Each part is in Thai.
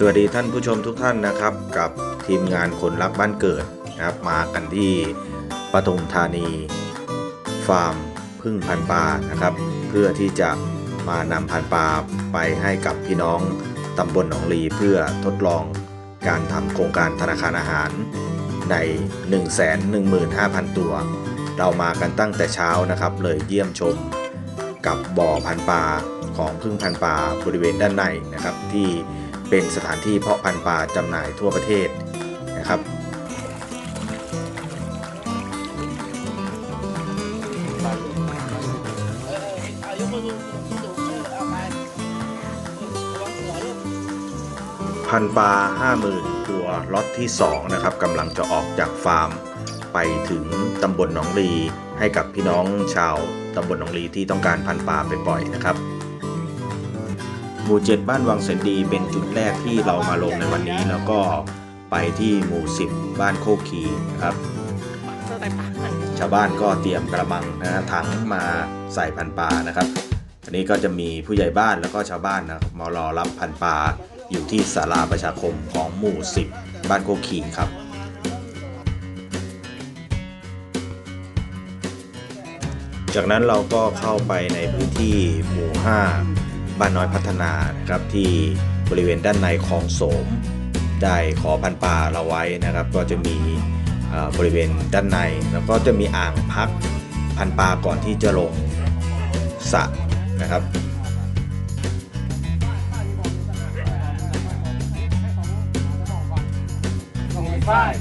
สวัสดีท่านผู้ชมทุกท่านนะครับ กับทีมงานคนรักบ้านเกิดนะครับ มากันที่ปทุมธานี ฟาร์มพึ่งพันปลานะครับ เพื่อที่จะมานำพันปลาไปให้กับพี่น้องตำบลหนองลีเพื่อทดลองการทำโครงการธนาคารอาหารใน 115,000 ตัว เรามากันตั้งแต่เช้านะครับ เลยเยี่ยมชมกับบ่อพันปลาของพึ่งพันปลาบริเวณด้านในนะครับที่ เป็นสถานที่เพาะพันธุ์ปลาจำหน่ายทั่วประเทศนะครับพันปลา 50,000 ตัวล็อตที่ 2 นะครับกำลังจะออกจากฟาร์ม ไปถึงตำบลหนองลีให้กับพี่น้องชาวตำบลหนองลีที่ต้องการพันปลาไปปล่อยนะครับ หมู่7บ้านวังเสนดีเป็นจุดแรกที่เรามาลงในวันนี้ แล้วก็ไปที่หมู่ 10 บ้านโคกคีนะครับ ชาวบ้านก็เตรียมกระมังนะฮะถังมาใส่พันปลานะครับอันนี้ก็จะมีผู้ใหญ่บ้านแล้วก็ชาวบ้านนะครับมารอรับพันปลาอยู่ที่ศาลาประชาคมของหมู่ 10 บ้านโคกขีครับจากนั้นเราก็เข้าไปในพื้นที่หมู่ 5 บ้านน้อยพัฒนานะครับที่บริเวณด้านในของโสม ได้ขอพันปลาเราไว้นะครับ ก็จะมีบริเวณด้านใน แล้วก็จะมีอ่างพักพันปลาก่อนที่จะลงสระนะครับ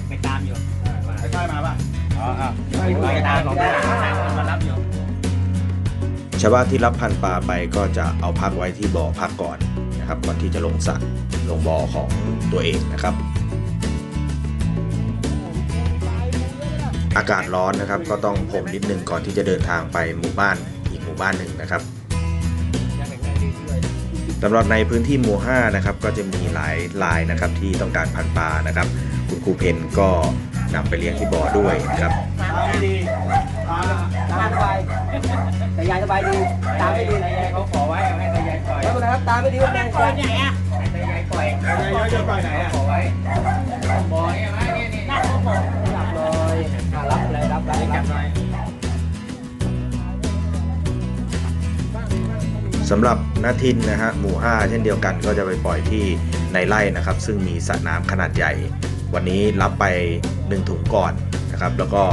ไปตามอยู่ไปฝ้ายมาป่ะอ๋ออะไปตามของมารับ ชาวบ้านที่รับพันปลาไปก็จะเอาพักไว้ที่บ่อพักก่อนนะครับก่อนที่จะลงสระลงบ่อของตัวเองนะครับ อากาศร้อนนะครับ ก็ต้องผมนิดนึงก่อนที่จะเดินทางไปหมู่บ้านอีกหมู่บ้านหนึ่งนะครับสำหรับในพื้นที่หมู่5นะครับก็จะมีหลายลายนะครับที่ต้องการพันปลานะครับ คุณครูเพนก็นำไปเลี้ยงที่บ่อด้วยนะครับ ไม่ดีตามสบายแต่ยายสบายดีตามไม่ดีตายายเขาขอไว้ให้ตายายปล่อยแล้วนะครับตามไม่ดีก็ไม่ปล่อยเนี่ยให้ตายายปล่อยตายายจะปล่อยไหนอะขอไว้บ่อเนี่ยไหมเนี่ยนี่นั่งบ่อรับเลยอะรับเลยรับรับจัรับบหน่อยสำหรับนาทินนะฮะหมู่ 5 เช่นเดียวกันก็จะไปปล่อยที่ในไร่นะครับ ซึ่งมีสระน้ำขนาดใหญ่ วันนี้รับไป 1 ถุงก่อนนะครับ แล้วก็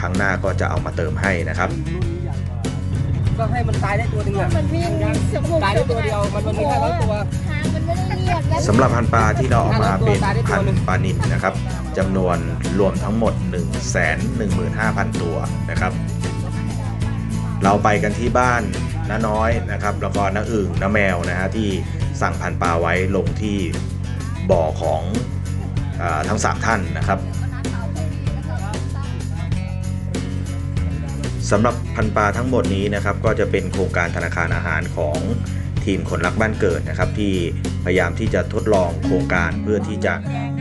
ครั้งหน้าก็จะเอามาเติมให้นะครับ ก็ให้มันตายได้ตัวหนึงอะมันวิ่งสมุกตายได้ตัวเดียวมันมันมีแค่ร้อยตัวทางมันไม่ได้เรียบแล้วสำหรับพันธุ์ปลาที่เราเออกมาเป็นพันธุ์ปลานิลนะครับจำนวนรวมทั้งหมด 1 1 5 0 0 0 ตัวนะครับ เราไปกันที่บ้านน้าน้อยนะครับ แล้วก็น้าอึ่งน้าแมวนะฮะที่สั่งพันธุ์ปลาไว้ลงที่บ่อของอาทั้งสามท่านนะครับ สำหรับพันปลาทั้งหมดนี้นะครับก็จะเป็นโครงการธนาคารอาหารของทีมคนรักบ้านเกิดนะครับ ที่พยายามที่จะทดลองโครงการเพื่อที่จะ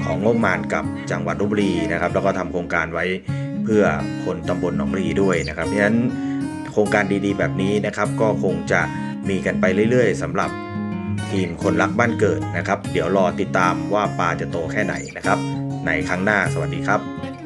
ของงบมาณกับจังหวัดลบบุรีนะครับ แล้วก็ทำโครงการไว้เพื่อคนตำบลหนองรีด้วยนะครับเพราะฉะนั้นโครงการดีๆ แบบนี้นะครับก็คงจะมีกันไปเรื่อยๆสำหรับทีมคนรักบ้านเกิดนะครับ เดี๋ยวรอติดตามว่าปลาจะโตแค่ไหนนะครับ ในครั้งหน้าสวัสดีครับ